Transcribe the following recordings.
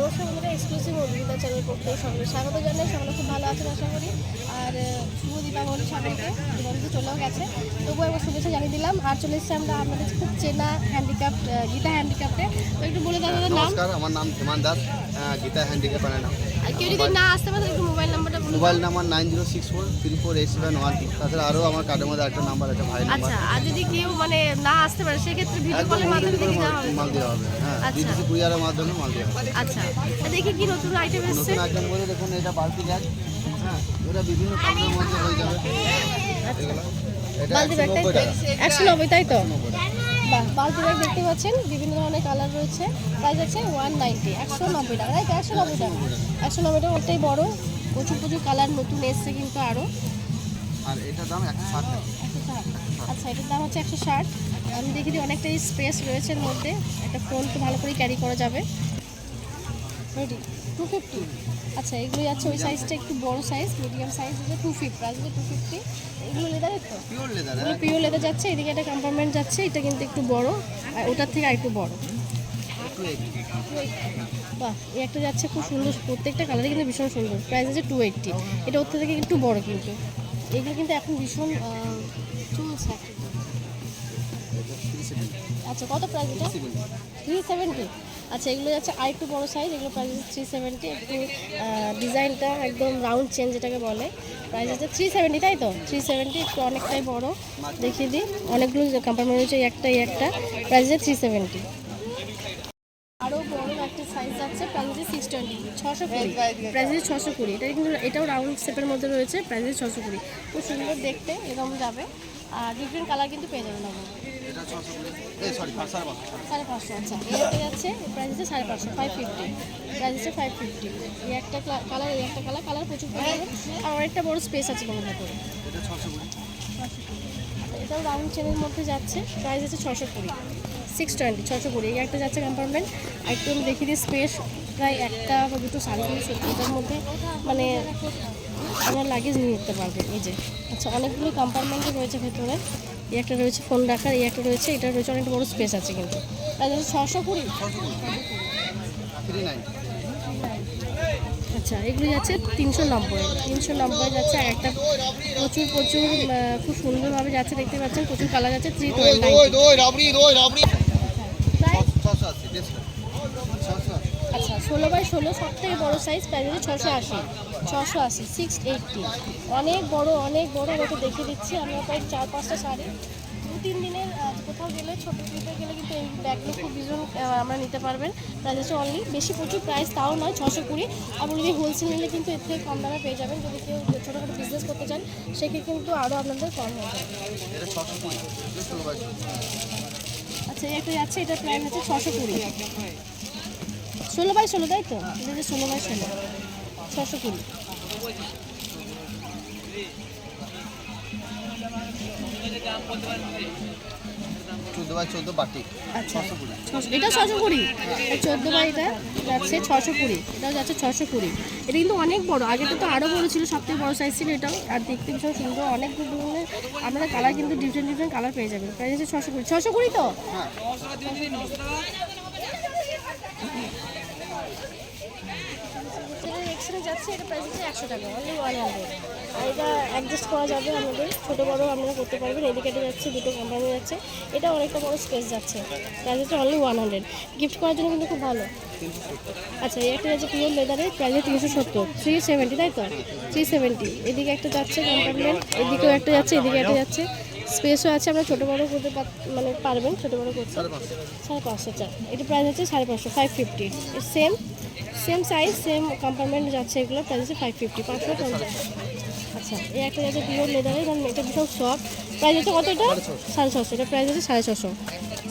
নমস্কার বন্ধুরা exclusive channel সঙ্গে স্বাগত জানাই। সকলে খুব ভালো আছেন, আশা করি। আর শুভ দীপাবলি সকলকে দীপাবলি তো চলেও গেছে। তবুও একবার শুভেচ্ছা জানিয়ে দিলাম। আর চলে এসেছি আমরা আমাদের খুব চেনা হ্যান্ডিক্যাপ গীতা হ্যান্ডিক্যাপে তো একটু বলে দাও নাম। আমার নাম হেমান দাস। গীতা হ্যান্ডিক্যাপ নাম। আর কেউ যদি না আসতে পারে একটু মোবাইল নাম্বারটা mobile number nine zero six four three four eight seven one তাছাড়া আরও আমার কার্ডের মধ্যে একটা নাম্বার আছে ভাই নাম্বার আচ্ছা আর যদি কেউ মানে না আসতে পারে সেক্ষেত্রে ভিডিও কলের মাধ্যমে দেখে দেওয়া হবে মাল দেওয়া হবে। হ্যাঁ আচ্ছা। ডিটিসি কুরিয়ারের মাধ্যমে মাল দেওয়া হবে। আচ্ছা দেখি কি নতুন আইটেম এসছে। নতুন আইটেম বলে দেখুন এটা বালতি ব্যাগ হ্যাঁ এটা বিভিন্ন কালারের মধ্যে হয়ে যাবে। বালতি টাকা একশো নব্বই তাই তো? বালতি ব্যাগ দেখতে পাচ্ছেন বিভিন্ন ধরনের কালার রয়েছে। প্রাইস আছে ওয়ান নাইনটি একশো নব্বই টাকা। তাই তো একশো নব্বই টাকা। একশো নব্বই টাকা ওটাই বড়। প্রচুর প্রচুর কালার নতুন এসছে কিন্তু আরও আর এটার দাম একশো আচ্ছা এটার দাম হচ্ছে একশো ষাট। আমি দেখি অনেকটাই স্পেস রয়েছে এর মধ্যে। একটা ফোনকে ভালো করে ক্যারি করা যাবে। রেডি টু ফিফটি আচ্ছা এগুলো যাচ্ছে ওই সাইজটা একটু বড় সাইজ মিডিয়াম সাইজ হচ্ছে টু ফিফটি হচ্ছে টু ফিফটি এগুলো লেদারের তো? পিওর লেদার এগুলো পিওর লেদার যাচ্ছে এদিকে একটা কম্পার্টমেন্ট যাচ্ছে এটা কিন্তু একটু বড় আর ওটার থেকে আর একটু বড়। বাহ এই একটা যাচ্ছে খুব সুন্দর প্রত্যেকটা কালারই কিন্তু ভীষণ সুন্দর প্রাইস আছে টু এইট্টি এটা ওর থেকে একটু বড় কিন্তু। এগুলো কিন্তু এখন ভীষণ চলছে। আচ্ছা কত প্রাইস এটা? থ্রি সেভেন্টি আচ্ছা এগুলো যাচ্ছে আর একটু বড় সাইজ এগুলো প্রাইস আছে থ্রি সেভেন্টি একটু ডিজাইনটা একদম রাউন্ড চেন যেটাকে বলে প্রাইস আছে থ্রি সেভেন্টি তাই তো? থ্রি সেভেন্টি একটু অনেকটাই বড়, দেখিয়ে দিই। অনেকগুলো কম্পার্টমেন্ট রয়েছে, এই একটা প্রাইস আছে থ্রি সেভেন্টি আরও বড় একটা সাইজ আছে প্রাইস আছে সিক্স টোয়েন্টি ছশো কুড়ি। প্রাইস আছে ছশো কুড়ি এটা কিন্তু এটাও রাউন্ড শেপের মধ্যে রয়েছে প্রাইস ছশো কুড়ি। খুব সুন্দর দেখতে, এরকম যাবে। আর ডিফারেন্ট কালার কিন্তু পেয়ে যাবেন আপনারা। এটা ছশো কুড়ি। এই সরি সাড়ে পাঁচশো সাড়ে পাঁচশো আচ্ছা। এই যাচ্ছে প্রাইস আছে সাড়ে পাঁচশো ফাইভ ফিফটি প্রাইস আছে ফাইভ ফিফটি এই একটা কালার এই একটা কালার কালার প্রচুর পরিমাণে আর অনেকটা বড় স্পেস আছে এটা ছশো এটাও রাউন্ড চেনের মধ্যে যাচ্ছে। প্রাইস ছশো কুড়ি। সিক্স টোয়েন্টি ছশো কুড়ি। এই একটা যাচ্ছে কম্পার্টমেন্ট আর একটু আমি দেখিয়ে দিই স্পেস প্রায় একটা বা দুটো সাড়ে তিনশো এটার মধ্যে। মানে আপনার লাগেজ নিয়ে নিতে পারবেন এই যে। আচ্ছা অনেকগুলো কম্পার্টমেন্টও রয়েছে ভেতরে। এই একটা রয়েছে ফোন রাখার এই একটা রয়েছে এটা রয়েছে অনেকটা বড় স্পেস আছে কিন্তু। ছশো কুড়ি। আচ্ছা এগুলো যাচ্ছে তিনশো নব্বই। তিনশো নব্বই যাচ্ছে আর একটা প্রচুর প্রচুর খুব সুন্দরভাবে যাচ্ছে দেখতে পাচ্ছেন প্রচুর কালার যাচ্ছে থ্রি টোয়েন্টি প্রায় ছশো আশি দেড়শো ছশো আশি আচ্ছা ষোলো বাই ষোলো সব থেকে বড়ো সাইজ প্রাইস হচ্ছে ছশো আশি ছশো আশি সিক্স এইটটি অনেক বড় অনেক বড় ওটা দেখিয়ে দিচ্ছি। আমরা প্রায় চার পাঁচটা শাড়ি। দু তিন দিনের কোথাও গেলে ছোটো ট্রিপে গেলে কিন্তু এই ব্যাগগুলো খুব ভীষণ আমরা নিতে পারবেন। প্রাইস হচ্ছে অনলি বেশি প্রচুর প্রাইস তাও নয় ছশো কুড়ি। আপনি যদি হোলসেল নিলে কিন্তু এর থেকে কম দামে পেয়ে যাবেন। যদি কেউ ছোটোখাটো বিজনেস করতে চান সেক্ষেত্রে কিন্তু আরও আপনাদের কম হয়ে এটা বাইশ আচ্ছা একটা যাচ্ছে এটা প্রাইস হচ্ছে ছশো কুড়ি। ষোলো বাই ষোলো তাই তো? এটা হচ্ছে ষোলো বাই ষোলো ছশো কুড়ি। চোদ্দ বাই চোদ্দ বাটি। আচ্ছা ছশো- এটা ছশো কুড়ি? চোদ্দ বাই এটা যাচ্ছে ছশো কুড়ি এটাও যাচ্ছে ছশো কুড়ি। এটা কিন্তু অনেক বড় আগেটা তো আরও বড় ছিল সব থেকে বড় সাইজ ছিল এটাও। আর দেখতে ভীষণ সুন্দর অনেক ধরনের আপনারা কালার কিন্তু ডিফারেন্ট ডিফারেন্ট কালার পেয়ে যাবেন। প্রাইস ছশো কুড়ি। ছশো কুড়ি তো? যেটা যাচ্ছে এটা প্রাইস হচ্ছে একশো টাকা অনলি ওয়ান হান্ড্রেড আর এটা অ্যাডজাস্ট করা যাবে আমাদের ছোটো বড়ো আপনারা করতে পারবেন এদিকে যাচ্ছে দুটো কোম্পানি যাচ্ছে। এটা অনেকটা বড় স্পেস যাচ্ছে প্রাইস হচ্ছে অনলি ওয়ান হান্ড্রেড গিফট করার জন্য কিন্তু খুব ভালো। আচ্ছা একটা যাচ্ছে পিওর লেদারের প্রাইস তিনশো সত্তর থ্রি সেভেন্টি তাই তো? থ্রি সেভেন্টি এদিকে একটা যাচ্ছে কম্পার্টমেন্ট এদিকেও একটা যাচ্ছে এদিকে একটা যাচ্ছে। স্পেসও আছে আমরা ছোটো বড়ো করতে মানে পারবেন ছোটো বড়ো করতে। সাড়ে পাঁচশো। সাড়ে পাঁচশো চার এটা প্রাইস হচ্ছে সাড়ে পাঁচশো five fifty same same size same compartment যাচ্ছে এগুলো প্রাইস হচ্ছে ফাইভ ফিফটি পাঁচশো পঞ্চাশ। আচ্ছা এই একটা যাচ্ছে পিওর লেদারের কারণ এটা ভীষণ সফট প্রাইস হচ্ছে কত এটা সাড়ে ছশো এটা প্রাইস হচ্ছে সাড়ে ছশো।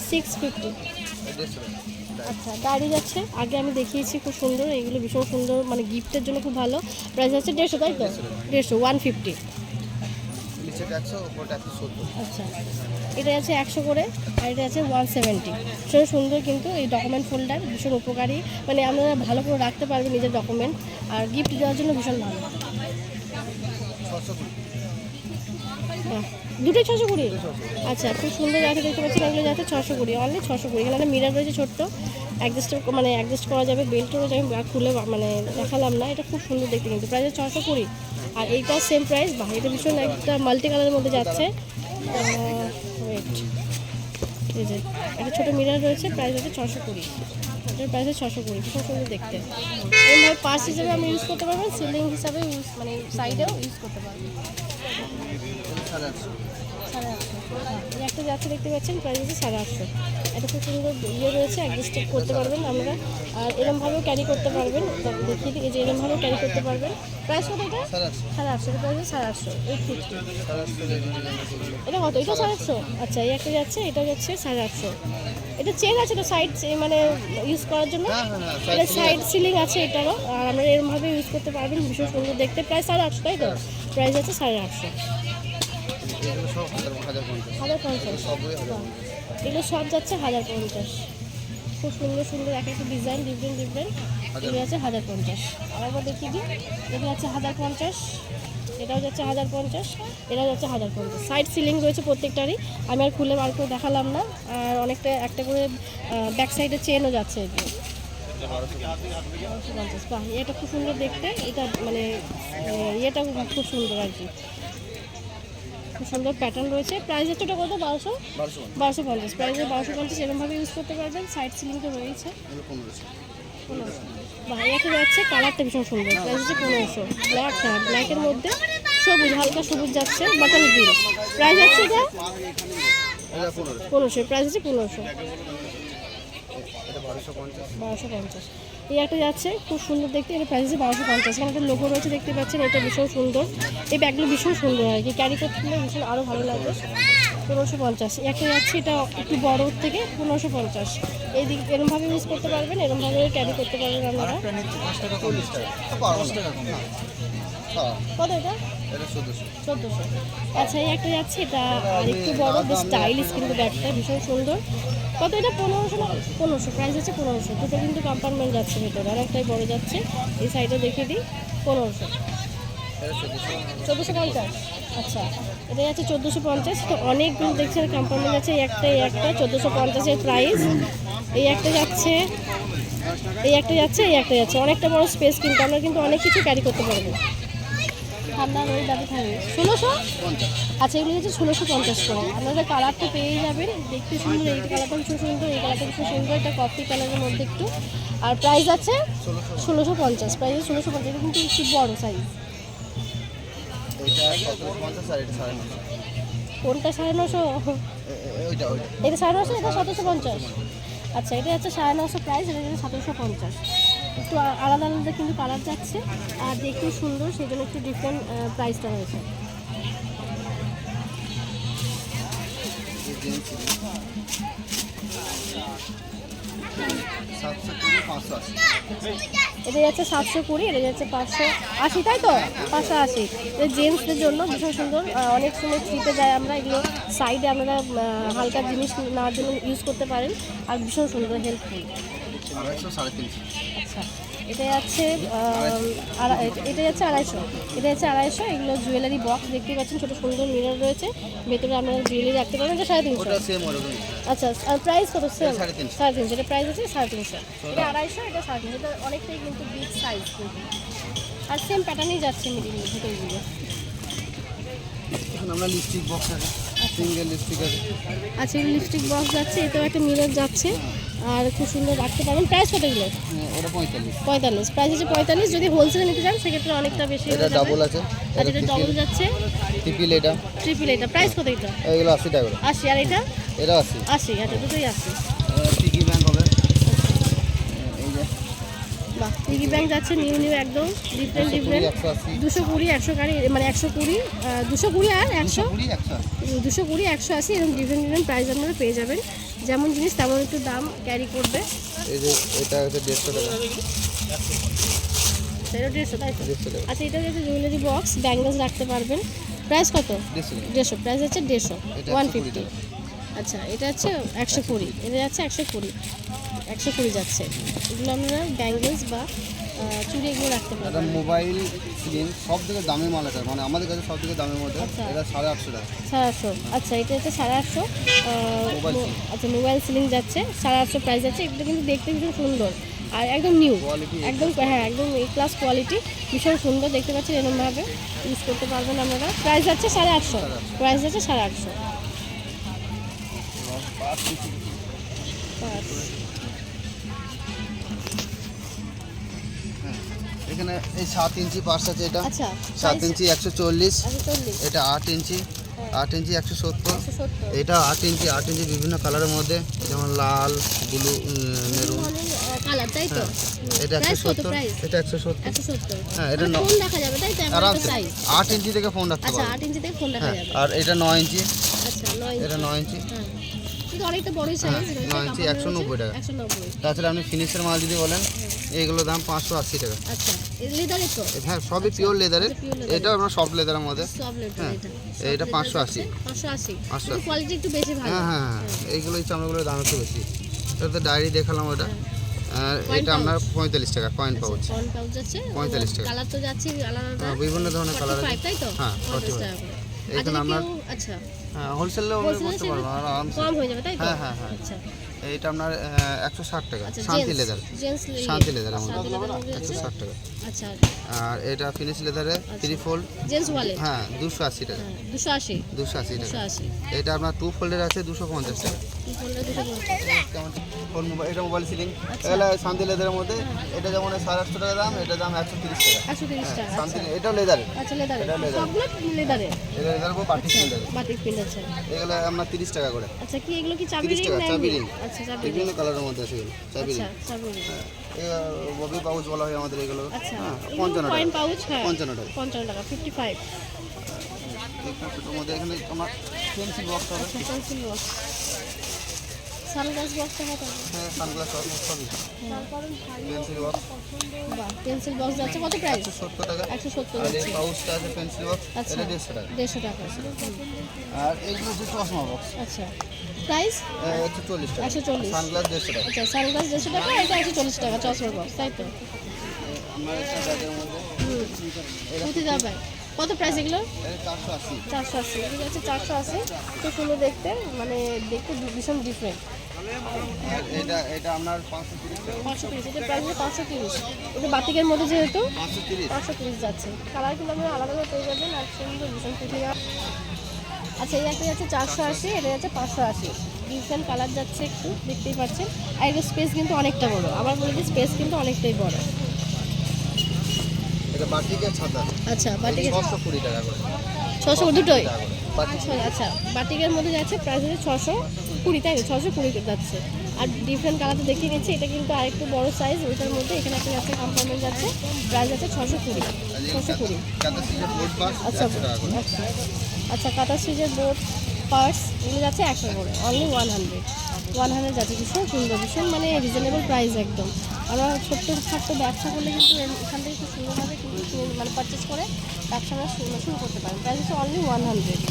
সিক্স ফিফটি আচ্ছা গাড়ি যাচ্ছে। আগে আমি দেখিয়েছি খুব সুন্দর। এগুলো ভীষণ সুন্দর মানে গিফটের জন্য খুব ভালো। প্রাইস হচ্ছে দেড়শো তাই তো? দেড়শো। ওয়ান ফিফটি নিচেটা একশো ওপরটা একশো সত্তর। আচ্ছা। এটা আছে একশো করে আর এটা আছে ওয়ান সেভেন্টি ভীষণ সুন্দর কিন্তু এই ডকুমেন্ট ফোল্ডার ভীষণ উপকারী। মানে আপনারা ভালো করে রাখতে পারবেন নিজের ডকুমেন্ট আর গিফট দেওয়ার জন্য ভীষণ ভালো। দুটোই ছশো কুড়ি? আচ্ছা খুব সুন্দর যাচ্ছে দেখতে পাচ্ছেন এগুলো যাচ্ছে ছশো কুড়ি অনলি ছশো কুড়ি। এখানে মিরার রয়েছে ছোট্ট অ্যাডজাস্ট মানে অ্যাডজাস্ট করা যাবে বেল্টও যাবে আর খুলে মানে দেখালাম না এটা খুব সুন্দর দেখতে কিন্তু। প্রাইস ছশো কুড়ি। আর এইটা সেম প্রাইস বা এটা ভীষণ একটা মাল্টি কালারের মধ্যে যাচ্ছে। ওয়েট একটা ছোটো মিরার রয়েছে প্রাইস হচ্ছে ছশো কুড়ি। এটার প্রাইস হচ্ছে ছশো কুড়ি খুব সুন্দর দেখতে। এরকম পার্স হিসেবে আমি ইউজ করতে পারবেন সিলিং হিসাবে ইউজ মানে সাইডেও ইউজ করতে পারবেন সাড়ে আটশো। একটা যাচ্ছে দেখতে পাচ্ছেন প্রাইস হচ্ছে সাড়ে আটশো। এটা খুব সুন্দর ইয়ে রয়েছে অ্যাডজাস্ট করতে পারবেন আমরা। আর এরমভাবেও ক্যারি করতে পারবেন। দেখিয়ে দিই যে এরমভাবেও ক্যারি করতে পারবেন। প্রাইস কত এটা? সাড়ে আটশো। এটা প্রাইস সাড়ে আটশো এইট ফিফটি এটা কত? এটা সাড়ে আটশো? আচ্ছা এই একটা যাচ্ছে এটা যাচ্ছে সাড়ে আটশো। এটা চেন আছে তো সাইড মানে ইউজ করার জন্য? হ্যাঁ হ্যাঁ হ্যাঁ এটা সাইড সিলিং আছে। এটারও আর আমরা এরমভাবে ইউজ করতে পারবেন ভীষণ সুন্দর দেখতে। প্রায় সাড়ে আটশো তাই তো? প্রাইস আছে সাড়ে আটশো। হাজার পঞ্চাশ। এগুলো সব যাচ্ছে হাজার পঞ্চাশ। খুব সুন্দর সুন্দর এক একটা ডিজাইন ডিফারেন্ট ডিফারেন্ট এগুলো আছে হাজার পঞ্চাশ। আর একবার দেখিয়ে দিই। এগুলো আছে হাজার পঞ্চাশ। এটাও যাচ্ছে হাজার পঞ্চাশ। এটাও যাচ্ছে হাজার পঞ্চাশ। সাইড সিলিং রয়েছে প্রত্যেকটারই। আমি আর খুলে বার করে দেখালাম না। আর অনেকটা একটা করে ব্যাক সাইডে চেনও যাচ্ছে এগুলো। এটা খুব সুন্দর দেখতে। এটা মানে ইয়েটা খুব সুন্দর আর কি। খুব সুন্দর প্যাটার্ন রয়েছে। প্রাইস হচ্ছে ওটা কত? বারোশো? বারোশো পঞ্চাশ। প্রাইসে বারোশো পঞ্চাশ এরকমভাবে ইউজ করতে পারবেন। সাইড সিলিং তো রয়েছে। একটা যাচ্ছে কালারটা ভীষণ সুন্দর। প্রাইস হচ্ছে পনেরোশো। ব্ল্যাক হ্যাঁ ব্ল্যাকের মধ্যে সবুজ হালকা সবুজ যাচ্ছে বাটার গ্রিন প্রাইস হচ্ছে এটা? পনেরোশো। প্রাইস হচ্ছে পনেরোশো। বারোশো পঞ্চাশ। এই একটা যাচ্ছে খুব সুন্দর দেখতে। এটা প্রাইস বারোশো পঞ্চাশ। এখানে একটা লোগো রয়েছে দেখতে পাচ্ছেন এটা ভীষণ সুন্দর। এই ব্যাগগুলো ভীষণ সুন্দর আর কি ক্যারি করতে ভীষণ আরও ভালো লাগবে পনেরোশো পঞ্চাশ। একটা যাচ্ছে এটা একটু বড় থেকে পনেরোশো পঞ্চাশ। এই দিক এরমভাবে ইউজ করতে পারবেন এরমভাবে ক্যারি করতে পারবেন আপনারা। হ্যাঁ। কত এটা? চোদ্দোশো। আচ্ছা এই একটা যাচ্ছে এটা আর একটু বড় বেশ স্টাইলিশ কিন্তু ব্যাগটা ভীষণ সুন্দর। কত এটা? পনেরোশো না? পনেরোশো। প্রাইস হচ্ছে পনেরোশো। দুটো কিন্তু কম্পার্টমেন্ট যাচ্ছে ভেতরে। আর একটাই বড় যাচ্ছে। এই সাইডে দেখে দিই। পনেরোশো। চোদ্দোশো পঞ্চাশ। আচ্ছা। এটা যাচ্ছে চোদ্দোশো পঞ্চাশ। তো অনেকগুলো দেখছেন কম্পার্টমেন্ট আছে এই একটা এই একটা। চোদ্দোশো পঞ্চাশের প্রাইস এই একটা যাচ্ছে। এই একটা যাচ্ছে, এই একটা যাচ্ছে। অনেকটা বড় স্পেস কিন্তু। আমরা কিন্তু অনেক কিছু ক্যারি করতে পারব। ঠান্ডা রোদ দাবি থাকবে। ষোলোশো? আচ্ছা এগুলো হচ্ছে ষোলোশো পঞ্চাশ করে। আপনারা কালারটা পেয়ে যাবেন। দেখতে সুন্দর, এই কালারটা ভীষণ সুন্দর, এই কালারটা ভীষণ সুন্দর। এটা কফি কালারের মধ্যে একটু। আর প্রাইস আছে ষোলোশো পঞ্চাশ। প্রাইস ষোলোশো পঞ্চাশ। কিন্তু একটু বড় সাইজ কোনটা, সাড়ে নশো? এটা সাড়ে নশো, এটা সতেরোশো পঞ্চাশ। আচ্ছা এটা হচ্ছে সাড়ে নশো প্রাইস এটা সতেরোশো পঞ্চাশ। একটু আলাদা আলাদা কিন্তু কালার যাচ্ছে, আর দেখতেও সুন্দর সেই জন্য একটু ডিফারেন্ট প্রাইসটা রয়েছে। এটা যাচ্ছে সাতশো কুড়ি এটা যাচ্ছে পাঁচশো আশি, তাই তো? পাঁচশো আশি। জেন্টসদের জন্য ভীষণ সুন্দর। অনেক সময় ফ্রিতে যায় আমরা, এগুলো সাইডে আপনারা হালকা জিনিস নেওয়ার জন্য ইউজ করতে পারেন, আর ভীষণ সুন্দর হেল্পফুল আড়াইশো সাড়ে তিনশো। এটা আড়া- এটা যাচ্ছে আড়াইশো। এটা যাচ্ছে আড়াইশো এগুলো জুয়েলারি বক্স দেখতে পাচ্ছেন ছোটো সুন্দর মিরর রয়েছে। ভেতরে আপনারা জুয়েলারি রাখতে পারবেন এটা সাড়ে তিনশো। আচ্ছা আর প্রাইস কত? সেম সাড়ে তিনশো। এটা প্রাইস আছে সাড়ে তিনশো। এটা আড়াইশো এটা সাড়ে তিনশো এটা অনেকটাই কিন্তু বিগ সাইজ কিন্তু। আর সেম প্যাটার্নই যাচ্ছে মিডিল ভেতরগুলো। এখন আমরা লিপস্টিক বক্স আছে সিঙ্গেল লিপস্টিক আছে। আচ্ছা এই লিপস্টিক বক্স যাচ্ছে এতেও একটা মিরর যাচ্ছে। আর খুব সুন্দর রাখতে পারবেন। প্রাইস কত এগুলো হ্যাঁ, ওটা পঁয়তাল্লিশ। পঁয়তাল্লিশ। প্রাইস হচ্ছে পঁয়তাল্লিশ। যদি হোলসেলে নিতে চান সেক্ষেত্রে অনেকটা বেশি এটা ডাবল আছে। আর এটা ডবল যাচ্ছে ট্রিপল এটা। ট্রিপল এটা। প্রাইস কত এটা? এগুলো আশি টাকা আশি। আর এটা? এটা আশি। আশি। আচ্ছা দুটোই আশি পিকি ব্যাংক হবে এই যে বাহ পিগি ব্যাংক যাচ্ছে নিউ নিউ একদম ডিফারেন্ট ডিফারেন্ট দুশো কুড়ি একশো গাড়ি মানে একশো কুড়ি দুশো কুড়ি আর একশো? দুশো কুড়ি একশো আশি। এরকম ডিফারেন্ট ডিফারেন্ট প্রাইস আপনারা পেয়ে যাবেন। যেমন জিনিস তেমন একটু দাম ক্যারি করবে। এই যে এটা হচ্ছে দেড়শো টাকা। দেড়শো তাই আচ্ছা এটা হচ্ছে জুয়েলারি বক্স ব্যাঙ্গলস রাখতে পারবেন। প্রাইস কত? দেড়শো প্রাইস হচ্ছে দেড়শো ওয়ান ফিফটি আচ্ছা এটা হচ্ছে একশো কুড়ি এটা যাচ্ছে একশো কুড়ি। একশো কুড়ি যাচ্ছে। এগুলো আপনারা ব্যাঙ্গেলস বা চুড়ি এগুলো রাখতে এটা মোবাইল স্ক্রিন সব থেকে দামি মাল এটা। মানে আমাদের কাছে সব থেকে দামের মধ্যে আচ্ছা। এটা সাড়ে আটশো টাকা। সাড়ে আটশো। আচ্ছা এটা হচ্ছে সাড়ে আটশো। আচ্ছা মোবাইল সিলিং যাচ্ছে। সাড়ে আটশো প্রাইস যাচ্ছে এগুলো কিন্তু দেখতে ভীষণ সুন্দর। আর একদম নিউ একদম হ্যাঁ একদম এই ক্লাস কোয়ালিটি ভীষণ সুন্দর দেখতে পাচ্ছেন এরকমভাবে ইউজ করতে পারবেন আপনারা। প্রাইস যাচ্ছে সাড়ে আটশো। প্রাইস যাচ্ছে সাড়ে আটশো। এখানে এই সাত ইঞ্চি পার্স আছে এটা। আচ্ছা সাত ইঞ্চি একশো চল্লিশ এটা আট ইঞ্চি আট ইঞ্চি একশো সত্তর। এটা আট ইঞ্চি আট ইঞ্চি বিভিন্ন কালারের মধ্যে যেমন লাল ব্লু মেরুন। তো? এটা একশো সত্তর। এটা একশো সত্তর। হ্যাঁ, এটা ন- ফোন দেখা যাবে তাই তো? এমন একটা আরামসে আট ইঞ্চি থেকে ফোন রাখতে আচ্ছা ইঞ্চি দেখা হ্যাঁ আর এটা নয় ইঞ্চি। আচ্ছা এটা নয় ইঞ্চি। হ্যাঁ কিন্তু অনেকটা বড়ই সাইজ হ্যাঁ, নয় ইঞ্চি, 190 টাকা। একশো নব্বই। তাছাড়া আপনি ফিনিশের মাল যদি বলেন এইগুলো দাম পাঁচশো আশি টাকা। আচ্ছা তো? হ্যাঁ সবই পিওর লেদারের। এটাও আপনার সফট লেদারের মধ্যে। হ্যাঁ, এটা এটা 580 পাঁচশো আশি। 580 কোয়ালিটি একটু বেশি ভালো। হ্যাঁ হ্যাঁ হ্যাঁ এইগুলোই চামড়াগুলোর দাম একটু বেশি। এটা তো ডায়েরি দেখালাম ওটা। আর এটা আপনার পঁয়তাল্লিশ টাকা কয়েন পাউচ কন পাউচ 45 টাকা। কালার তো যাচ্ছে হ্যাঁ, বিভিন্ন ধরনের কালার আছে। 45 হ্যাঁ, 45 45 টাকা করে। আর এখানে আপনার- আচ্ছা। হ্যাঁ হোলসেলেও Wholesale করতে হিসেবে পারব আরামসে। কম হয়ে যাবে তাই হ্যাঁ, হ্যাঁ, হ্যাঁ। আচ্ছা। এইটা আপনার একশো ষাট টাকা আচ্ছা শান্তি লেদার শান্তি লেদার আমাদের একশো ষাট টাকা। আচ্ছা। আর এটা ফিনিশ লেদারে থ্রি ফোল্ড জেন্টস ওয়ালেট হ্যাঁ দুশো আশি টাকা। হ্যাঁ দুশো আশি। দুশো আশি টাকা। এটা আপনার টু ফোল্ডের আছে দুশো পঞ্চাশ টাকা। ফোন মোবাইল এটা মোবাইল সিলিং। আচ্ছা। এগুলো শান্তি লেদারের মধ্যে। এটা যেমন সাড়ে আটশো টাকা দাম এটা দাম একশো তিরিশ টাকা। একশো তিরিশ টাকা শান্তি আচ্ছা। এটাও লেদারে। আচ্ছা লেদারে। এটা। লেদারে। এটা লেদার? উপর পার্টি লেদারে। বাটিক প্রিন্ট আছে এগুলো আপনার তিরিশ টাকা করে। আচ্ছা কি এগুলো কি চাবি রিং টাকা, না চাবি এমনি? আচ্ছা চাবি ring বিভিন্ন কালারের মধ্যে আছে এগুলো চাবি আচ্ছা চাবি ring। ববি পাউচ বলা হয় আমাদের এগুলো। আচ্ছা হ্যাঁ পঞ্চান্ন টাকা। পাউচ হ্যাঁ। পঞ্চান্ন টাকা। পঞ্চান্ন টাকা ফিফটি ফাইভ এখানে আমার পেন্সিল বক্স হবে। আচ্ছা পেন্সিল বক্স সানগ্লাস বক্সটা কত হ্যাঁ সানগ্লাস সবই। সবই পেন্সিল বক্স। পেন্সিল বক্স যাচ্ছে। কত প্রাইস? একশো সত্তর টাকা। একশো সত্তর আর এই পাউচটা আছে পেন্সিল বক্স আচ্ছা। এটা দেড়শো টাকা। দেড়শো টাকা। হুম, আর এইগুলো হচ্ছে চশমা বক্স। আচ্ছা। প্রাইস? একশো চল্লিশ টাকা। 140 সানগ্লাস দেড়শো টাকা। আচ্ছা সানগ্লাস দেড়শো টাকা এটা একশো চল্লিশ টাকা চশমা বক্স তাই তো? আমার একটা ব্যাগের মধ্যে। কোথায় যাবে। কত প্রাইস এগুলো? চারশো আশি। চারশো আশি। ঠিক আছে চারশো আশি। খুব সুন্দর দেখতে। মানে দেখতে ভীষণ ডিফারেন্ট আর এটা এটা আপনার পাঁচশো তিরিশ পাঁচশো তিরিশ এটা প্রাইস হচ্ছে পাঁচশো তিরিশ। এটা বাতিকের মধ্যে যেহেতু পাঁচশো তিরিশ। পাঁচশো তিরিশ যাচ্ছে। কালার কিন্তু আলাদা আলাদা পেয়ে যাবেন আর সুন্দর ভীষণ ফুটে আচ্ছা এই একটা যাচ্ছে চারশো আশি এটা যাচ্ছে পাঁচশো আশি। ডিফারেন্ট কালার যাচ্ছে একটু দেখতেই পাচ্ছেন। আর এটা স্পেস কিন্তু অনেকটা বড়। আবার বলে দিই স্পেস কিন্তু অনেকটাই বড়। এটা বাটিকের ছাতা। আচ্ছা ছশো কুড়ি টাকা করে। ছশো দুটোই? করে আচ্ছা বাটিকের মধ্যে যাচ্ছে প্রাইস হচ্ছে ছশো কুড়ি, তাই ছশো কুড়ি যাচ্ছে। আর ডিফারেন্ট কালার তো দেখিয়ে নিচ্ছি, এটা কিন্তু আরেকটু বড় সাইজ ওইটার মধ্যে এখানে একটা যাচ্ছে কম্পাউন্ডের যাচ্ছে প্রাইস যাচ্ছে ছশো কুড়ি ছশো কুড়ি। আচ্ছা আচ্ছা কাটা সুইচের বোর্ড পার্টস এগুলো যাচ্ছে একশো করে only one hundred one hundred যাচ্ছে, ভীষণ সুন্দর, ভীষণ মানে রিজনেবল প্রাইস একদম। আমরা ছোট্ট ছোট্ট ব্যবসা করলে কিন্তু এখান থেকে খুব সুন্দরভাবে মানে পারচেস করে ব্যবসা আমরা শুরু করতে পারেন। প্রাইস হচ্ছে অনলি ওয়ান হান্ড্রেড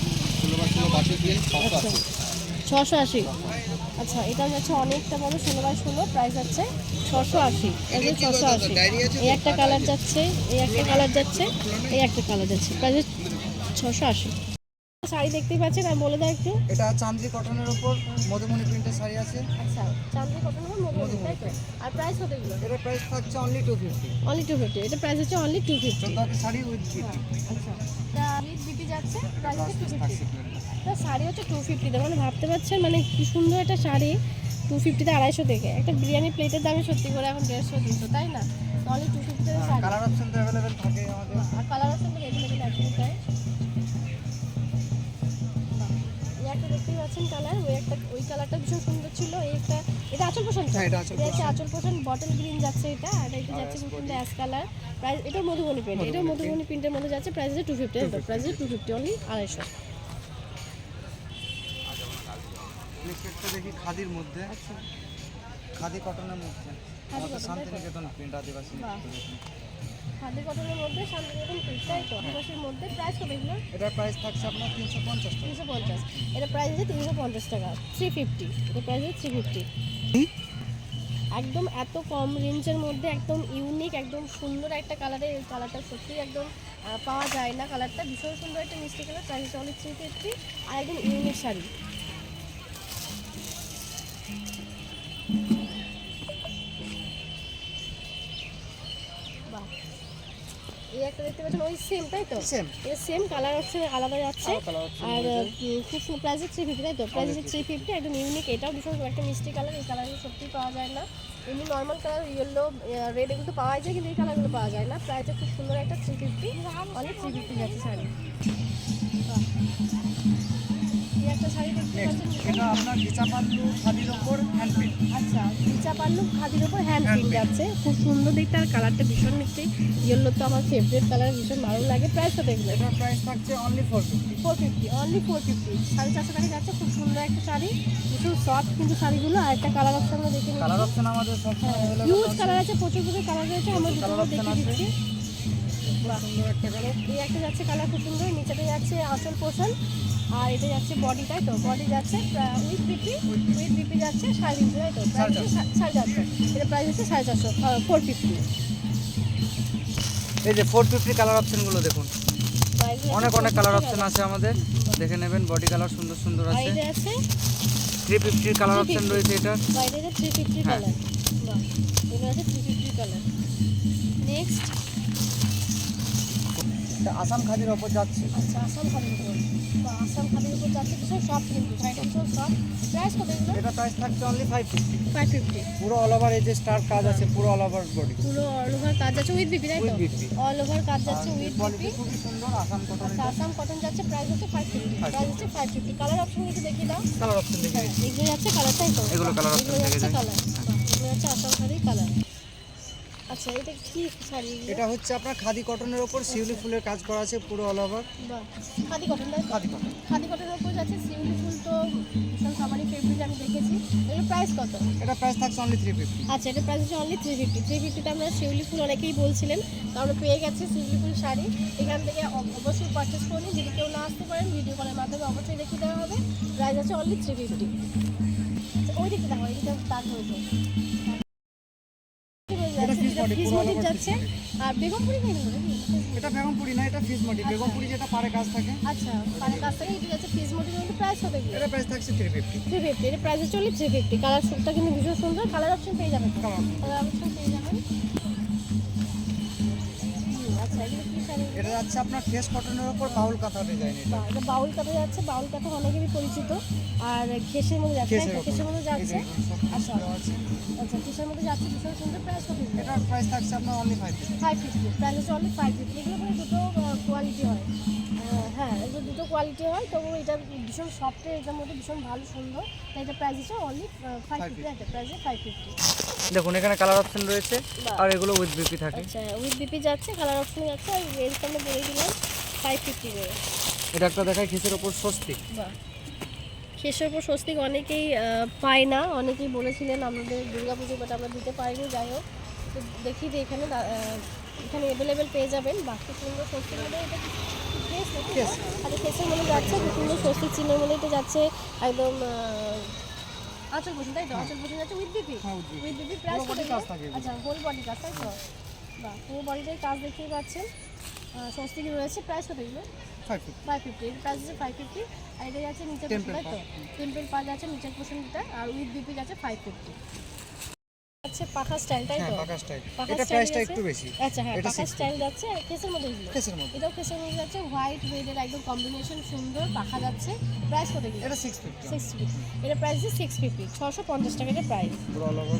ছশো আশি। আচ্ছা এটা হচ্ছে অনেকটা বড়, ষোলো বাই ষোলো প্রাইস আছে ছশো আশি। এটা ছশো আশি। এই একটা কালার যাচ্ছে, এই একটা কালার যাচ্ছে, এই একটা কালার যাচ্ছে প্রাইস ছশো আশি। শাড়ি দেখতে পাচ্ছেন আমি বলে দাও একটু। এটা চান্দ্রি কটনের উপর মধুমণি প্রিন্টের শাড়ি আছে। আচ্ছা চাঁদনি কটন হবে মধুমণি তাই তো? আর প্রাইস কত এগুলো এর প্রাইস থাকছে only two fifty only two fifty এটা প্রাইস হচ্ছে অনলি টু ফিফটি চোদ্দ হাজার শাড়ি উইথ আচ্ছা এটা উইথ বিপি যাচ্ছে প্রাইস হচ্ছে টু ফিফটি এটা শাড়ি হচ্ছে টু ফিফটিতে মানে ভাবতে পারছেন মানে কি সুন্দর একটা শাড়ি টু ফিফটিতে আড়াইশো থেকে। একটা বিরিয়ানি প্লেটের দামে সত্যি করে এখন দেড়শো দুশো তাই না? অনলি টু ফিফটিতে শাড়ি। কালার অপশন তো অ্যাভেলেবেল থাকে আমাদের। আর কালার আছে তো একটা কালার ওই একটা ওই কালারটা ভীষণ সুন্দর ছিল এই একটা এটা আচল পোষণ হ্যাঁ, এটা আঁচল আছে আচল পোষণ বটল গ্রিন যাচ্ছে এটা আর এটা যাচ্ছে সুন্দর অ্যাশ কালার প্রাইস এটা মধুবনী প্রিন্ট এটা মধুবনী প্রিন্টের মধ্যে যাচ্ছে প্রাইস আছে two fifty price two fifty only আড়াইশো। দেখি খাদির মধ্যে। আচ্ছা। খাদি কটনের মধ্যে। শান্তিনিকেতন প্রিন্ট আদিবাসী কটনের মধ্যে শান্তিনিকেতন প্রিন্ট তাই তো মধ্যে প্রাইস কত এগুলো? এটার প্রাইস থাকছে আপনার তিনশো পঞ্চাশ তিনশো পঞ্চাশ। এটা প্রাইস আছে তিনশো পঞ্চাশ টাকা থ্রি ফিফটি এটা প্রাইস আছে থ্রি ফিফটি একদম এত কম রেঞ্জের মধ্যে একদম ইউনিক একদম সুন্দর একটা কালারের কালারটা সত্যি একদম পাওয়া যায় না। কালারটা ভীষণ সুন্দর একটা মিষ্টি কালার প্রাইস অনেক থ্রি ফিফটি আর একদম ইউনিক শাড়ি। এই একটা দেখতে পাচ্ছেন ওই সেম তাই তো? সেম এটা সেম কালার হচ্ছে আলাদা যাচ্ছে আর খুব সুন্দর প্রাইস থ্রি ফিফটি তাই তো? প্রাইস থ্রি ফিফটি একদম ইউনিক এটাও ভীষণ একটা মিষ্টি কালার এই কালার সত্যি পাওয়া যায় না। এমনি নর্মাল কালার ইয়েলো রেড এগুলো তো পাওয়া যায় কিন্তু এই কালারগুলো পাওয়া যায় না। প্রাইসটা খুব সুন্দর একটা থ্রি ফিফটি অনেক থ্রি ফিফটি যাচ্ছে শাড়ি। একটা শাড়ি দেখতে পাচ্ছেন এটা আপনার বিচা পাল্লু খাদির ওপর হ্যান্ড প্রিন্ট আচ্ছা নিচা পাল্লু খাদির উপর হ্যান্ড প্রিন্ট যাচ্ছে। খুব সুন্দর দেখতে আর কালারটা ভীষণ মিষ্টি। ইয়েলো তো আমার ফেভারিট কালার ভীষণ ভালো লাগে। প্রাইসটা দেখবেন। এটার প্রাইস থাকছে only four fifty four fifty only four fifty সাড়ে চারশো টাকা যাচ্ছে খুব সুন্দর একটা শাড়ি। ভীষণ সফট কিন্তু শাড়িগুলো আর একটা কালার অপশন আমরা দেখে নিচ্ছি। কালার অপশন আমাদের সবসময় কালার আছে। প্রচুর প্রচুর কালার রয়েছে আমরা দুটো আছে। দিচ্ছি। একটা কালার এই একটা যাচ্ছে কালার খুব সুন্দর নিচেতে যাচ্ছে আসল পোর্শন আর এটা যাচ্ছে বডি তাই তো? বডি যাচ্ছে উইথ বিপি উইথ বিপি যাচ্ছে সাড়ে তিনশো তাই তো? সাড়ে চারশো। এটা প্রাইস হচ্ছে সাড়ে চারশো ফোর ফিফটি এই যে ফোর ফিফটি কালার অপশনগুলো দেখুন। অনেক অনেক কালার অপশন আছে আমাদের। দেখে নেবেন বডি কালার সুন্দর সুন্দর আছে। থ্রি ফিফটির কালার অপশন রয়েছে এটা। বাইরে থ্রি ফিফটি। কালার আছে three fifty colour next Assam খাদির ওপর যাচ্ছে। আচ্ছা আসাম খাদির উপর। বা আসাম খাদির উপর যাচ্ছে কিন্তু প্রাইস কত এগুলো? এটা প্রাইস থাকছে only five fifty five fifty পুরো অল ওভার এই যে স্টার কাজ আছে পুরো অল ওভার বডি পুরো অল ওভার কাজ যাচ্ছে উইথ বিপি তাই তো? অল ওভার কাজ যাচ্ছে উইথ বিপি খুবই সুন্দর আসাম কটন আচ্ছা আসাম কটন যাচ্ছে প্রাইস হচ্ছে ফাইভ ফিফটি প্রাইস হচ্ছে ফাইভ ফিফটি কালার অপশন কিছু দেখিয়ে দাও। কালার অপশন দেখে এগুলো যাচ্ছে কালার তাই তো? এগুলো থেকে যাচ্ছে যায়। কালার এগুলো যাচ্ছে আসাম খাদির কালার আচ্ছা এটা কি শাড়ি এটা হচ্ছে আপনার খাদি কটনের ওপর শিউলি ফুলের কাজ করা আছে পুরো all over khadi cotton khadi cotton. Khadi কটনের উপর যাচ্ছে সিউলি ফুল তো সবারই ফেভারিট আমি দেখেছি। এগুলো প্রাইস কত? এটা প্রাইস থাকছে অনলি থ্রি ফিফটি আচ্ছা এটা প্রাইস হচ্ছে অনলি থ্রি ফিফটি থ্রি ফিফটিতে আমরা শিউলি ফুল অনেকেই বলছিলেন তো আমরা পেয়ে গেছি শিউলি ফুল শাড়ি। এখান থেকে অবশ্যই পারচেস করে নিন যদি কেউ না আসতে পারেন ভিডিও কলের মাধ্যমে অবশ্যই দেখিয়ে দেওয়া হবে। প্রাইস আছে অনলি থ্রি ফিফটি ওই দিকটা দেখো এইদিকে দাগ হয়েছে ফিস মোটিভ যাচ্ছে। আর বেগমপুরি নেই এটা বেগমপুরি না এটা ফিস মডি বেগমপুরি যেটা পারে কাজ থাকে। আচ্ছা মানে কাছ থেকে এটা যাচ্ছে ফিস মোটিভ কিন্তু প্রাইস হবে এটা প্রাইস থাকছে থ্রি ফিফটি থ্রি ফিফটি এটা প্রাইস চলে অনলি থ্রি ফিফটি কালার সুটটা কিন্তু ভীষণ সুন্দর কালার অপশন পেয়ে যাবেন। কালার অপশন পেয়ে যাবেন। এটা যাচ্ছে আপনার ফেস কটনের উপর বাউল কাঁথা ডিজাইন এটা। এটা বাউল কাঁথা যাচ্ছে বাউল কাঁথা অনেকেরই পরিচিত। আর ঘেসের মধ্যে যাচ্ছে ঘেসের মধ্যে যাচ্ছে। আচ্ছা। আচ্ছা খেসের মধ্যে যাচ্ছে ভীষণ সুন্দর প্রাইস কত এটার প্রাইস থাকছে আপনার only five five fifty price হচ্ছে অনলি ফাইভ ফিফটি এগুলো দুটো কোয়ালিটি হয়। হ্যাঁ এগুলো দুটো কোয়ালিটি হয় তবু এটা ভীষণ সফটের এটার মধ্যে ভীষণ ভালো সুন্দর। তাই এটা প্রাইস হচ্ছে অনলি ফাইভ ফিফটি এটা প্রাইস ফাইভ ফিফটি দেখুন এখানে কালার অপশন রয়েছে। আর এগুলো উইথ বিপি থাকে। আচ্ছা উইথ বিপি যাচ্ছে কালার অপশন যাচ্ছে আর রেঞ্জটা আমরা বলে দিলাম ফাইভ ফিফটি করে। এটা একটা দেখায় খিসের ওপর স্বস্তি? বাহ। শেষের উপর স্বস্তিক অনেকেই পায় না অনেকেই বলেছিলেন আমাদের দুর্গা পুজো বাট আমরা দিতে পারিনি যাই হোক। তো দেখি যে এখানে এখানে অ্যাভেলেবেল পেয়ে যাবেন বাকি সুন্দর স্বস্তির মধ্যে এটা ফেস নাকি Yes. আর ফেসের মধ্যে যাচ্ছে চিহ্নের মধ্যে এটা যাচ্ছে একদম আঁচল বসে তাই তো? আঁচল বসে যাচ্ছে উইথ বিপি হ্যাঁ, উইথ বিপি প্লাস। আচ্ছা হোল বডি কাজ তাই তো? পুরো বডিটাই কাজ দেখতেই পাচ্ছেন। স্বস্তিক রয়েছে? প্রাইস কত এগুলো? ফাইভ ফিফটি এর প্রাইস ফাইভ ফিফটি আর এটা যাচ্ছে নিচের পোর্শন তাই তো? টেম্পেল পা যাচ্ছে নিচের পোর্শনটা আর উইথ বিপি যাচ্ছে ফাইভ ফিফটি আচ্ছা পাখা স্টাইল তাই হ্যাঁ তো? পাকা স্টাইল এটা প্রাইসটা? একটু বেশি। আচ্ছা হ্যাঁ পাখা স্টাইল যাচ্ছে কেসের মধ্যে এগুলো। কেসের মধ্যে। এটাও কেসের মধ্যে যাচ্ছে। হোয়াইট রেডের একদম কম্বিনেশন সুন্দর পাখা যাচ্ছে। প্রাইস কত এটা এটা প্রাইস টাকা এটা প্রাইস অল ওভার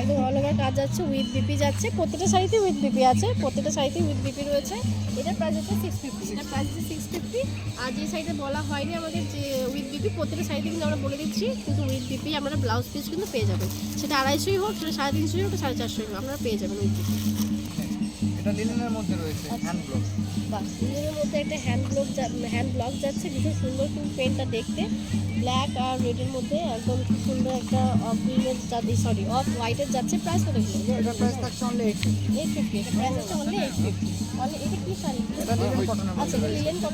একদম অল ওভার কাজ যাচ্ছে উইথ বিপি যাচ্ছে। প্রত্যেকটা শাড়িতে উইথ বিপি আছে। প্রত্যেকটা শাড়িতে উইথ বিপি রয়েছে। এটার প্রাইস হচ্ছে সিক্স ফিফটি এটার প্রাইস আর যে বলা হয়নি আমাদের যে উইথ দিবি প্রত্যেকটা সাইডে কিন্তু আমরা বলে দিচ্ছি কিন্তু উইথ দিবি আপনারা ব্লাউজ পিস কিন্তু পেয়ে যাবেন। সেটা আড়াইশোই হোক সেটা সাড়ে তিনশোই হোক সাড়ে চারশোই হোক আপনারা পেয়ে যাবেন উইথ বিপি মধ্যে আচ্ছা। মধ্যে একটা হ্যান্ড হ্যান্ড যাচ্ছে সুন্দর পেনটা দেখতে। ব্ল্যাক আর রেডের মধ্যে একদম খুব সুন্দর একটা যাচ্ছে সরি অফ হোয়াইটের যাচ্ছে প্রাইস প্রাইস অনলি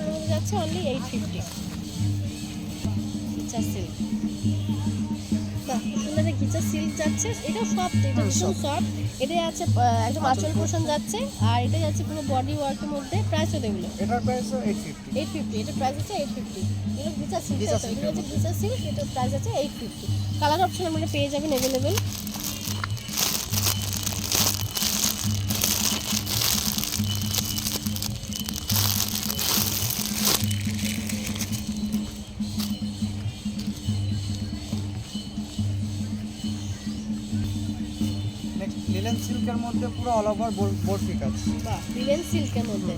মধ্যে যাচ্ছে অনলি 850 গিচা সিল্ক। বাহ গিচা সিল্ক যাচ্ছে। এটা সফট এটা ভীষণ সফট এটাই আছে একদম আচল পোষণ যাচ্ছে আর এটাই আছে পুরো বডি ওয়ার্কের মধ্যে। প্রাইস হতে এগুলো? এটার price eight fifty eight fifty এটার প্রাইস আছে এইট ফিফটি এগুলো গিচা সিল্ক এগুলো হচ্ছে গিচা সিল্ক এটার প্রাইস আছে এইট ফিফটি কালার অপশন আপনারা পেয়ে যাবেন অ্যাভেলেবেল লিলেন সিল্কের মধ্যে পুরো অল ওভার বোর্ড কাজ। বা লিলেন সিল্কের মধ্যে।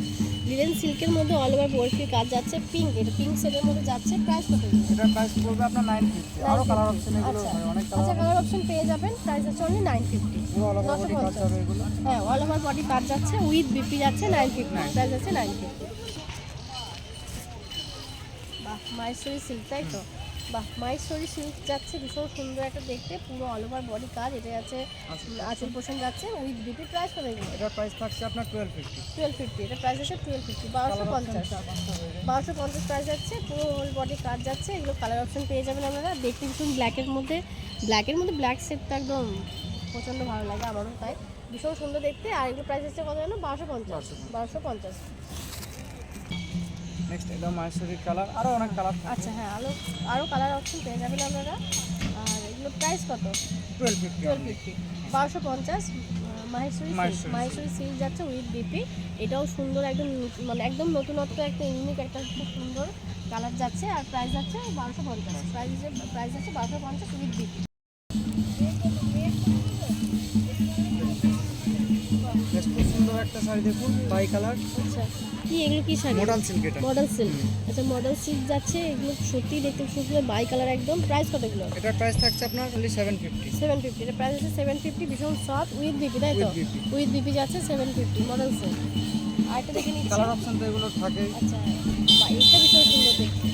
লিলেন সিল্কের মধ্যে অল ওভার বরফি কাজ যাচ্ছে পিঙ্ক এটা পিঙ্ক সেটের মধ্যে যাচ্ছে প্রাইস কত? এটার প্রাইস পড়বে আপনার নাইন ফিফটি আরও কালার অপশন এগুলো আচ্ছা অনেক আচ্ছা কালার অপশন পেয়ে যাবেন প্রাইস আছে অনলি নাইন ফিফটি পুরো অল ওভার বডি কাজ হবে এগুলো। হ্যাঁ অল ওভার বডি কাজ যাচ্ছে উইথ বিপি যাচ্ছে নাইন ফিফটি প্রাইস আছে নাইন ফিফটি বাহ মাইসরি সিল্ক তাই তো? বাহ মাইসরি সিল্ক যাচ্ছে ভীষণ সুন্দর একটা দেখতে পুরো অল ওভার বডি কাজ এটা যাচ্ছে আঁচল পোষণ যাচ্ছে উইথ বিপি প্রাইস কত এগুলো? এটার প্রাইস থাকছে আপনার টুয়েলভ ফিফটি টুয়েলভ ফিফটি এটা প্রাইস আছে টুয়েলভ ফিফটি বারোশো পঞ্চাশ। বারোশো পঞ্চাশ প্রাইস যাচ্ছে পুরো হোল বডি কাজ যাচ্ছে এগুলো কালার অপশন পেয়ে যাবেন আপনারা দেখতে ভীষণ ব্ল্যাকের মধ্যে ব্ল্যাকের মধ্যে ব্ল্যাক সেটটা একদম প্রচণ্ড ভালো লাগে আমারও তাই। ভীষণ সুন্দর দেখতে আর এগুলো প্রাইস হচ্ছে কত জানো বারোশো পঞ্চাশ। বারোশো পঞ্চাশ। নেক্সট এটা মাহেশ্বরীর কালার আরও অনেক কালার আচ্ছা হ্যাঁ আরও আরও কালার অপশন পেয়ে যাবেন আপনারা। আর এগুলো প্রাইস কত? টুয়েলভ ফিফটি টুয়েলভ ফিফটি বারোশো পঞ্চাশ মাহেশ্বরী মাহেশ্বরী সিল্ক যাচ্ছে উইথ বিপি এটাও সুন্দর একদম মানে একদম নতুনত্ব একটা ইউনিক একটা খুব সুন্দর কালার যাচ্ছে। আর প্রাইস যাচ্ছে বারোশো পঞ্চাশ। প্রাইস প্রাইস যাচ্ছে বারোশো পঞ্চাশ উইথ বিপি একটা শাড়ি দেখুন বাই কালার। আচ্ছা কি এগুলো কি শাড়ি? মডার্ন সিল্ক এটা। মডেল সিল্ক আচ্ছা মডেল সিল্ক যাচ্ছে এগুলো সত্যি দেখতে খুব সুন্দর বাই কালার একদম। প্রাইস কত এগুলো এটার প্রাইস থাকছে আপনার only seven fifty seven fifty এটা প্রাইস আছে সেভেন ফিফটি ভীষণ সফট উইথ বিপি তাই তো? উইথ বিপি যাচ্ছে সেভেন ফিফটি মডেল সিল্ক আরেকটা দেখে নিচ্ছি। কালার অপশন তো এগুলো থাকে আচ্ছা এটা ভীষণ সুন্দর দেখতে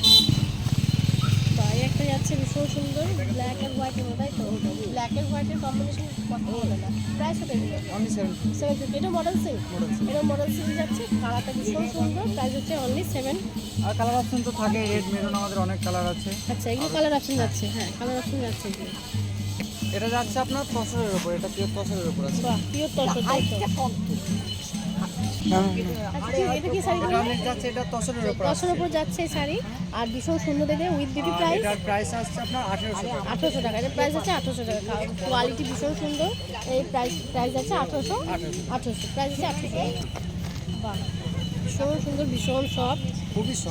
বা এই একটা যাচ্ছে ভীষণ সুন্দর ব্ল্যাক অ্যান্ড হোয়াইটের মধ্যে তাই তো? ব্ল্যাক অ্যান্ড হোয়াইটের কম্বিনেশন কথা বলে না। প্রাইস কত এগুলো অনলি সেভেন সেভেন ফিফটি এটা মডেল সিল্ক মডেল এটা মডেল সিল্ক যাচ্ছে কালারটা ভীষণ সুন্দর। প্রাইস হচ্ছে অনলি সেভেন আর কালার অপশন তো থাকে রেড মেরুন আমাদের অনেক কালার আছে। আচ্ছা এগুলো কালার অপশন যাচ্ছে। হ্যাঁ কালার অপশন যাচ্ছে এগুলো। এটা যাচ্ছে আপনার তসরের উপর এটা পিওর তসরের উপর আছে। বাহ পিওর তসর তাই তো? কি- এটা কি শাড়ি যাচ্ছে এটা তসরের উপর আছে উপর যাচ্ছে এই শাড়ি আর ভীষণ সুন্দর দেখে উইথ বিপি প্রাইস এটার প্রাইস আসছে আপনার আঠেরোশো টাকা। আঠারোশো টাকা এটা প্রাইস আছে আঠেরোশো টাকা। কোয়ালিটি ভীষণ সুন্দর এই প্রাইস প্রাইস আছে আঠেরোশো। আঠারোশো। প্রাইস আছে আঠারোশো। বাহ ভীষণ সুন্দর ভীষণ সফট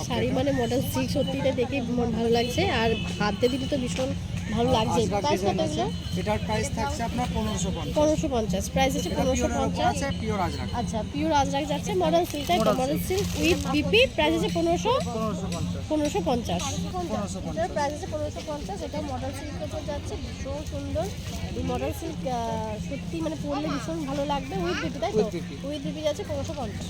শাড়ি মানে মডেল সিল্ক সত্যিটা দেখে মন ভালো লাগছে আর হাতে দিলে তো ভীষণ ভালো লাগছে। পনেরোশো পঞ্চাশ। প্রাইস আছে পনেরোশো পঞ্চাশ। আচ্ছা পিওর আজরাক যাচ্ছে model silk model silk with BP price আছে পনেরোশো পনেরোশো পঞ্চাশ। এর প্রাইস আছে 1550 এটা মডেল সিল্ক যাচ্ছে ভীষণ সুন্দর। এই মডেল সিল্ক সত্যি মানে পড়লে ভীষণ ভালো লাগবে। উইথ বিপি তাই তো? উইথ বিপি যাচ্ছে 1550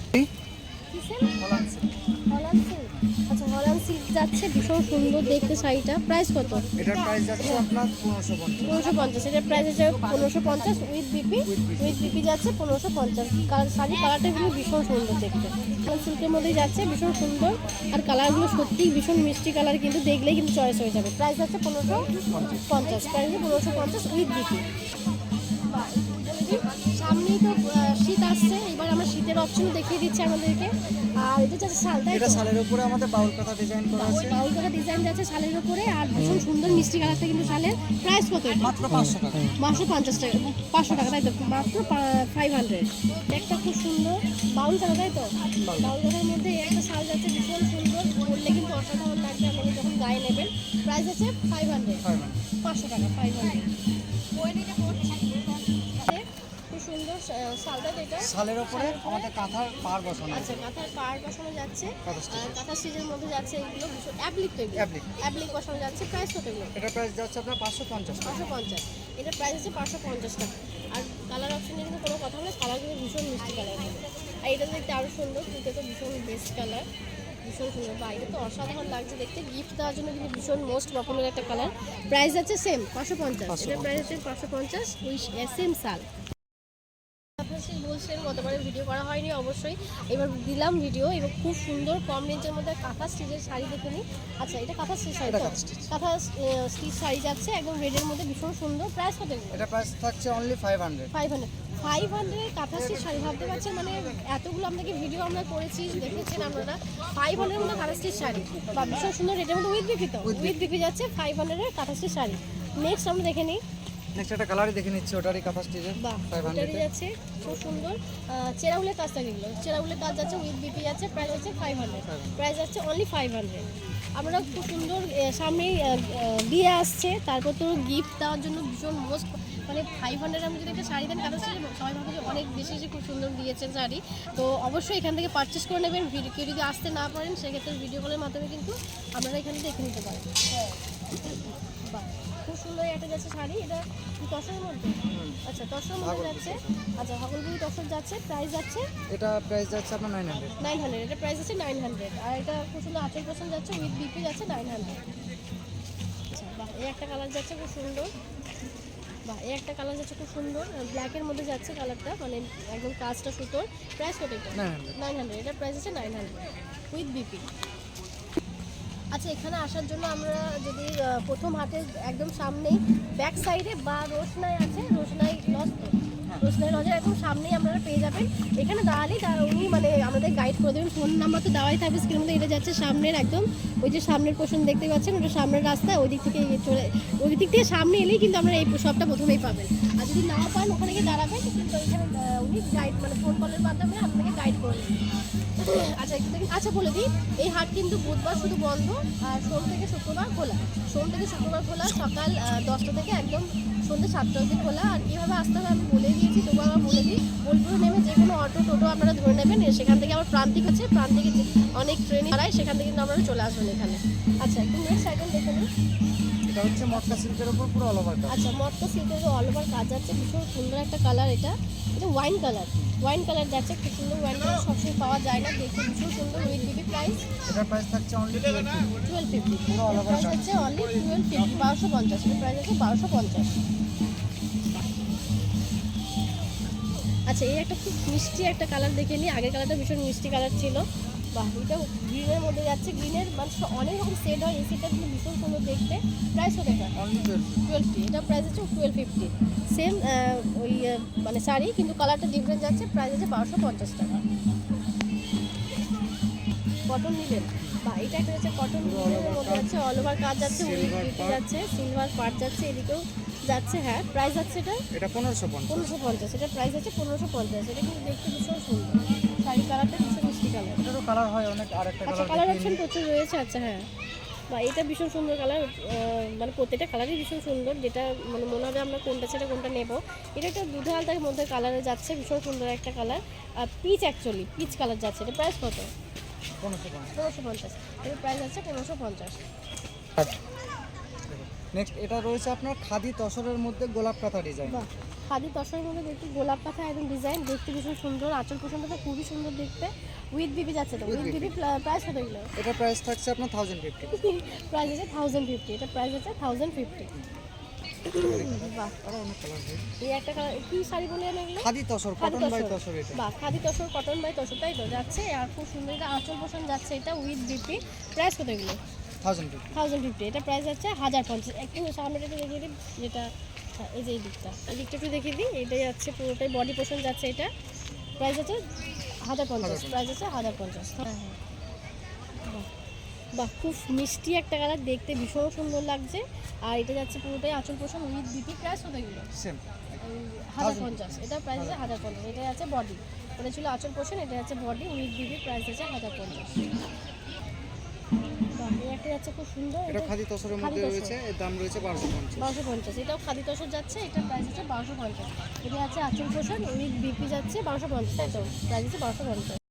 আচ্ছা হল্যান্ড সিল্ক যাচ্ছে ভীষণ সুন্দর দেখতে শাড়িটা। প্রাইস কত? এটার প্রাইস যাচ্ছে আপনার পনেরোশো পনেরোশো পঞ্চাশ এটার প্রাইস আছে পনেরোশো পঞ্চাশ উইথ বিপি। উইথ বিপি যাচ্ছে পনেরোশো পঞ্চাশ। কালার শাড়ি কালারটা কিন্তু ভীষণ সুন্দর দেখতে। হল্যান্ড সিল্কের মধ্যেই যাচ্ছে ভীষণ সুন্দর। আর কালারগুলো সত্যিই ভীষণ মিষ্টি কালার কিন্তু দেখলেই কিন্তু চয়েস হয়ে যাবে। প্রাইস আছে পনেরোশো পঞ্চাশ। প্রাইস পনেরোশো পঞ্চাশ উইথ বিপি। সামনেই তো শীত আসছে এবার আমরা শীতের অপশন দেখিয়ে দিচ্ছি আমাদেরকে। আর এটা যাচ্ছে শাল তাই এটা? শালের উপরে আমাদের বাউল কথা ডিজাইন করা ওই আছে। বাউল করা ডিজাইন যাচ্ছে শালের উপরে আর ভীষণ সুন্দর মিষ্টি কালারটা কিন্তু শালের। প্রাইস কত মাত্র পাঁচশো টাকা। মাত্র পঞ্চাশ টাকা পাঁচশো টাকা তাই তো? মাত্র ফাইভ হান্ড্রেড একটা খুব সুন্দর। বাউল কালার তাই তো? বাউল। কালার মধ্যে একটা শাল যাচ্ছে ভীষণ সুন্দর। পরলে কিন্তু অসাধারণ লাগবে আপনারা যখন গায়ে নেবেন। প্রাইস আছে ফাইভ হান্ড্রেড পাঁচশো টাকা ফাইভ হান্ড্রেড এটা শালের উপরে আমাদের কাঁথার পার বসানো আছে আচ্ছা কাঁথার পাড় বসানো যাচ্ছে। কাঁথা। আর মধ্যে যাচ্ছে এগুলো অ্যাপ্লিক তো অ্যাপ্লিক। বসানো যাচ্ছে প্রাইস কত এগুলো? এটার প্রাইস যাচ্ছে আপনার পাঁচশো পঞ্চাশ পাঁচশো পঞ্চাশ। এটা প্রাইস আছে পাঁচশো পঞ্চাশ টাকা। আর কালার অপশনে কিন্তু কোনো কথা নেই কালার কিন্তু ভীষণ মিষ্টি কালার আর এটা দেখতে আরও সুন্দর কিন্তু তো ভীষণ বেস্ট কালার ভীষণ সুন্দর। বাইরে তো অসাধারণ লাগছে দেখতে। গিফট দেওয়ার জন্য কিন্তু ভীষণ মোস্ট পপুলার একটা কালার প্রাইস আছে সেম পাঁচশো পঞ্চাশ। এটা প্রাইস আছে পাঁচশো পঞ্চাশ ওই সেম সাল আপনারা বলছিলেন গতবারে ভিডিও করা হয়নি অবশ্যই। এবার দিলাম ভিডিও এবার খুব সুন্দর কম রেঞ্জের মধ্যে কাঁথা স্টিচের শাড়ি দেখে নিই। আচ্ছা এটা কাঁথা স্টিচ শাড়ি কাঁথা কাঁথা স্টিচ শাড়ি যাচ্ছে একদম রেডের মধ্যে ভীষণ সুন্দর প্রাইস কত এটা প্রাইস থাকছে only five hundred five hundred five হান্ড্রেডের কাঁথা স্টিচ শাড়ি ভাবতে পারছেন? মানে এতগুলো আপনাকে ভিডিও আমরা করেছি দেখেছেন আপনারা। ফাইভ হান্ড্রেডের মধ্যে কাঁথা স্টিচ শাড়ি। বা ভীষণ সুন্দর রেটের মধ্যে উইথ বিক্রি তো উইথ বিক্রি যাচ্ছে ফাইভ হান্ড্রেডের কাঁথা স্টিচ শাড়ি। নেক্সট আমরা দেখে নিই। নেক্সট একটা কালারই দেখে নিচ্ছি ওটারই কাঁথা স্টিচের এটারই যাচ্ছে খুব সুন্দর। চেরাউলের কাজটা এগুলো। চেরাউলের কাজ যাচ্ছে উইথ বিপি যাচ্ছে প্রাইস হচ্ছে ফাইভ হান্ড্রেড প্রাইস যাচ্ছে অনলি ফাইভ হান্ড্রেড আমরা খুব সুন্দর সামনেই বিয়ে আসছে। তারপর তো গিফট দেওয়ার জন্য ভীষণ মোস্ট মানে ফাইভ হান্ড্রেড আমি যদি একটা শাড়ি দেন কারও সাথে সবাই ভাবে যে অনেক বেশি বেশি খুব সুন্দর দিয়েছেন শাড়ি। তো অবশ্যই এখান থেকে পারচেস করে নেবেন। ভিডিও কেউ যদি আসতে না পারেন সেক্ষেত্রে ভিডিও কলের মাধ্যমে কিন্তু আপনারা এখানে দেখে নিতে পারেন। বাহ। খুব সুন্দর একটা যাচ্ছে শাড়ি এটা তসরের মধ্যে? আচ্ছা তসরের মধ্যে যাচ্ছে। আচ্ছা হগলগুড়ি তসর যাচ্ছে প্রাইস যাচ্ছে? এটা প্রাইস যাচ্ছে আপনার নাইন হান্ড্রেড নাইন হান্ড্রেড এটা প্রাইস আছে নাইন হান্ড্রেড আর এটা খুব সুন্দর আচল পার্সেন্ট যাচ্ছে উইথ বিপি যাচ্ছে নাইন হান্ড্রেড আচ্ছা বাহ এই একটা কালার যাচ্ছে খুব সুন্দর। বাহ এই একটা কালার যাচ্ছে খুব সুন্দর। ব্ল্যাকের মধ্যে যাচ্ছে কালারটা মানে একদম কাজটা সুতোর। প্রাইস কত এটা? নাইন হান্ড্রেড নাইন হান্ড্রেড এটা প্রাইস আছে নাইন হান্ড্রেড উইথ বিপি আচ্ছা এখানে আসার জন্য আমরা যদি প্রথম হাটের একদম সামনেই ব্যাক সাইডে বা রোশনাই আছে রোশনাই লজ তো রোশনাই লজের একদম সামনেই আপনারা পেয়ে যাবেন। এখানে দাঁড়ালেই তারা উনি মানে আমাদের গাইড করে দেবেন। ফোন নাম্বার তো দেওয়াই থাকবে স্ক্রিনের মধ্যে এটা যাচ্ছে সামনের একদম ওই যে সামনের পোর্শন দেখতে পাচ্ছেন ওটা সামনের রাস্তা ওই দিক থেকে চলে ওই দিক থেকে সামনে এলেই কিন্তু আপনারা এই শপটা প্রথমেই পাবেন। আর যদি না পান ওখানে গিয়ে দাঁড়াবেন কিন্তু ওইখানে উনি গাইড মানে ফোন কলের মাধ্যমে আপনাকে গাইড করে আচ্ছা দেখি। আচ্ছা বলে দিই, এই হাট কিন্তু বুধবার শুধু বন্ধ আর সোম থেকে শুক্রবার খোলা। সোম থেকে শুক্রবার খোলা, সকাল দশটা থেকে একদম সন্ধ্যে সাতটা অবধি খোলা। আর কীভাবে আসতে হবে, আমি বলে দিয়েছি তবু আবার বলে দিই, বোলপুরে নেমে যে কোনো অটো টোটো আপনারা ধরে নেবেন সেখান থেকে আবার প্রান্তিক আছে প্রান্তিকে অনেক ট্রেনে দাঁড়ায়, সেখান থেকে কিন্তু আপনারা চলে আসবেন এখানে। আচ্ছা একটু নেক্সট আইটেম দেখে নিই। এটা হচ্ছে মটকা সিল্কের উপর পুরো অল ওভার কাজ আচ্ছা মটকা সিল্কের অল ওভার কাজ যাচ্ছে ভীষণ সুন্দর একটা কালার এটা। এটা ওয়াইন কালার ওয়াইন কালার যাচ্ছে খুব সুন্দর ওয়াইন কালার সবসময় পাওয়া যায় না। দেখতে ভীষণ সুন্দর। উইথ বিবি প্রাইস এটার প্রাইস থাকছে অনলি টুয়েলভ ফিফটি পুরো all over প্রাইস হচ্ছে অনলি টুয়েলভ ফিফটি বারোশো পঞ্চাশ। এর প্রাইস হচ্ছে বারোশো পঞ্চাশ। আচ্ছা এই একটা খুব মিষ্টি একটা কালার দেখে নিই। আগের কালারটা ভীষণ মিষ্টি কালার ছিল। বাহ এটাও গ্রিনের মধ্যে যাচ্ছে। গ্রিনের মানে অনেক রকম সেট হয় এই সেটটা কিন্তু ভীষণ সুন্দর দেখতে প্রাইস কত এটা টুয়েলভ এটা প্রাইস হচ্ছে টুয়েলভ ফিফটি সেম ওই মানে শাড়ি কিন্তু কালারটা ডিফারেন্ট যাচ্ছে। প্রাইস আছে বারোশো পঞ্চাশ টাকা। কটন নিলেন। বা এটা একটা যাচ্ছে কটন মধ্যে যাচ্ছে অল ওভার কাজ যাচ্ছে Silver যাচ্ছে সিলভার পার্ট যাচ্ছে এদিকেও যাচ্ছে হ্যাঁ। প্রাইস যাচ্ছে এটা? এটা পনেরোশো পঞ্চাশ। পনেরোশো পঞ্চাশ এটা প্রাইস আছে পনেরোশো পঞ্চাশ। এটা কিন্তু দেখতে ভীষণ সুন্দর। শাড়ি কালারটা ভীষণ মিষ্টি কালার এটারও কালার হয় অনেক আর একটা আচ্ছা কালার কালার অপশন প্রচুর রয়েছে আচ্ছা হ্যাঁ। বা এটা ভীষণ সুন্দর কালার মানে প্রত্যেকটা কালারই ভীষণ সুন্দর যেটা মানে মনে হবে আমরা কোনটা ছেড়ে কোনটা নেব। এটা একটা দুধে আলতার মধ্যে কালারে যাচ্ছে ভীষণ সুন্দর একটা কালার আর পিচ অ্যাকচুয়ালি পিচ কালার যাচ্ছে এটা প্রাইস কত? পনেরোশো পঞ্চাশ। এর প্রাইস আছে পনেরোশো পঞ্চাশ। নেক্সট এটা রয়েছে আপনার খাদি তসরের মধ্যে গোলাপ কাঁথা ডিজাইন খাদি তসরের মধ্যে দেখতে গোলাপ পাতা একদম ডিজাইন দেখতে ভীষণ সুন্দর আঁচল পোষণটা খুবই সুন্দর দেখতে। উইথ বিবি যাচ্ছে তো উইথ বিবি প্রাইস কত এগুলো? এটা প্রাইস থাকছে আপনার থাউজেন্ড ফিফটি প্রাইস আছে থাউজেন্ড ফিফটি এটা প্রাইস আছে থাউজেন্ড ফিফটি এই একটা কি শাড়ি বললেন এগুলো খাদি তসর কটন বাই তসর। তসর এটা। বাহ খাদি তসর কটন বাই তসর তাই তো যাচ্ছে। আর খুব সুন্দর এটা আঁচল পোষণ যাচ্ছে এটা উইথ বিপি প্রাইস কত এগুলো? থাউজেন্ড ফিফটি থাউজেন্ড ফিফটি এটা প্রাইস আছে হাজার পঞ্চাশ। একটু সামনে একটু দেখিয়ে যেটা হ্যাঁ, এই যে এই দিকটা। এই দিকটা একটু দেখিয়ে দিই এটাই যাচ্ছে পুরোটাই বডি পোষণ যাচ্ছে এটা। প্রাইস আছে হাজার পঞ্চাশ। প্রাইস আছে হাজার পঞ্চাশ। হ্যাঁ হ্যাঁ। বা খুব মিষ্টি একটা কালার দেখতে ভীষণ সুন্দর লাগছে। আর এটা যাচ্ছে পুরোটাই আঁচল পোষণ ওই দুটি প্রাইস হতে গেলো হাজার পঞ্চাশ এটা প্রাইস আছে হাজার। পঞ্চাশ এটা আছে বডি এটা ছিল আঁচল পোষণ এটা আছে বডি উইথ বিবি প্রাইস আছে হাজার পঞ্চাশ। এটা যাচ্ছে খুব সুন্দর এটা খাদি তসরের মধ্যে রয়েছে এর দাম এটাও খাদি তসর যাচ্ছে এটা প্রাইস আছে 1250 এটা আছে আচল পোষণ উইথ বিপি যাচ্ছে 1250 এটাও প্রাইস আছে 1250